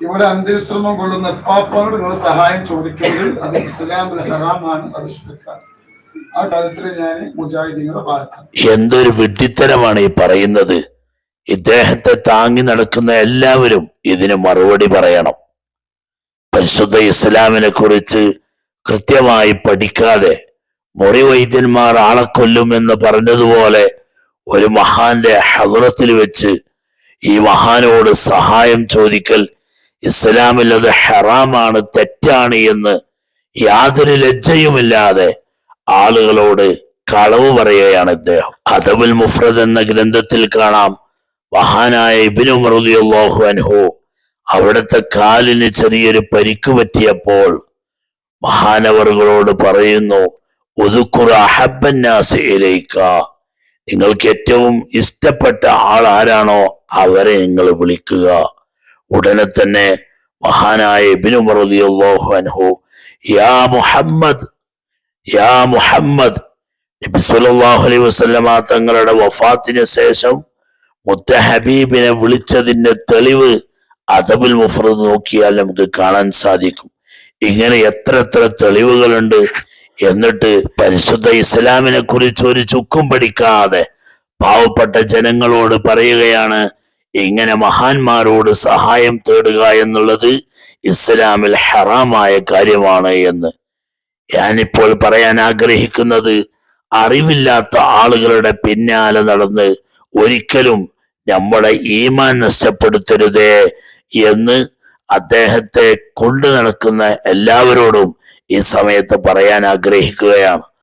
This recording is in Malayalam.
ഇവിടെ അന്ത്യശ്രമം കൊള്ളുന്ന പാപ്പാനോട് നിങ്ങൾ സഹായം ചോദിക്കുന്നത് അത് ഇസ്ലാമിൽ ഹറാമാണ്. അത് ശിർക്കാണ് ആ കാര്യത്തിൽ ഞാൻ മുജാഹിദീങ്ങളുടെ ഭാഗത്താണ് എന്തൊരു വിഡ്ഢിത്തരമാണ് ഈ പറയുന്നത്. ഇദ്ദേഹത്തെ താങ്ങി നടക്കുന്ന എല്ലാവരും ഇതിന് മറുപടി പറയണം. പരിശുദ്ധ ഇസ്ലാമിനെ കുറിച്ച് കൃത്യമായി പഠിക്കാതെ മുറിവൈദ്യന്മാർ ആളെ കൊല്ലുമെന്ന് പറഞ്ഞതുപോലെ ഒരു മഹാന്റെ ഹദുറത്തിൽ വെച്ച് ഈ മഹാനോട് സഹായം ചോദിക്കൽ ഇസ്ലാമിൽ അത് ഹറാമാണ് തെറ്റാണ് എന്ന് യാതൊരു ലജ്ജയുമില്ലാതെ ആളുകളോട് കളവ് പറയുകയാണ് ഇദ്ദേഹം. അതബുൽ മുഫ്രദ് എന്ന ഗ്രന്ഥത്തിൽ കാണാം മഹാനായ ഇബിനു മറുദിയാഹു അൻഹു അവിടുത്തെ കാലിന് ചെറിയൊരു പരിക്ക് പറ്റിയപ്പോൾ മഹാനവറുകളോട് പറയുന്നു നിങ്ങൾക്ക് ഏറ്റവും ഇഷ്ടപ്പെട്ട ആൾ ആരാണോ അവരെ നിങ്ങൾ വിളിക്കുക. ഉടനെ തന്നെ മഹാനായ അൻഹു യാ മുഹമ്മദ് യാ മുഹമ്മദ് അലൈഹി വസല്ലമ തങ്ങളുടെ വഫാത്തിന് ശേഷം മുത്ത ഹബീബിനെ വിളിച്ചതിന്റെ തെളിവ് അദബുൽ മുഫ്രദ് നോക്കിയാൽ നമുക്ക് കാണാൻ സാധിക്കും. ഇങ്ങനെ എത്ര എത്ര തെളിവുകളുണ്ട്. എന്നിട്ട് പരിശുദ്ധ ഇസ്ലാമിനെ കുറിച്ച് ഒരു ചുക്കും പഠിക്കാതെ പാവപ്പെട്ട ജനങ്ങളോട് പറയുകയാണ് ഇങ്ങനെ മഹാന്മാരോട് സഹായം തേടുക എന്നുള്ളത് ഇസ്ലാമിൽ ഹറാമായ കാര്യമാണ് എന്ന്. ഞാനിപ്പോൾ പറയാൻ ആഗ്രഹിക്കുന്നത് അറിവില്ലാത്ത ആളുകളുടെ പിന്നാലെ നടന്ന് ഒരിക്കലും നമ്മുടെ ഈമാൻ നഷ്ടപ്പെടുത്തരുതേ എന്ന് അദ്ദേഹത്തെ കൊണ്ടു നടക്കുന്ന എല്ലാവരോടും ഈ സമയത്ത് പറയാൻ ആഗ്രഹിക്കുകയാണ്.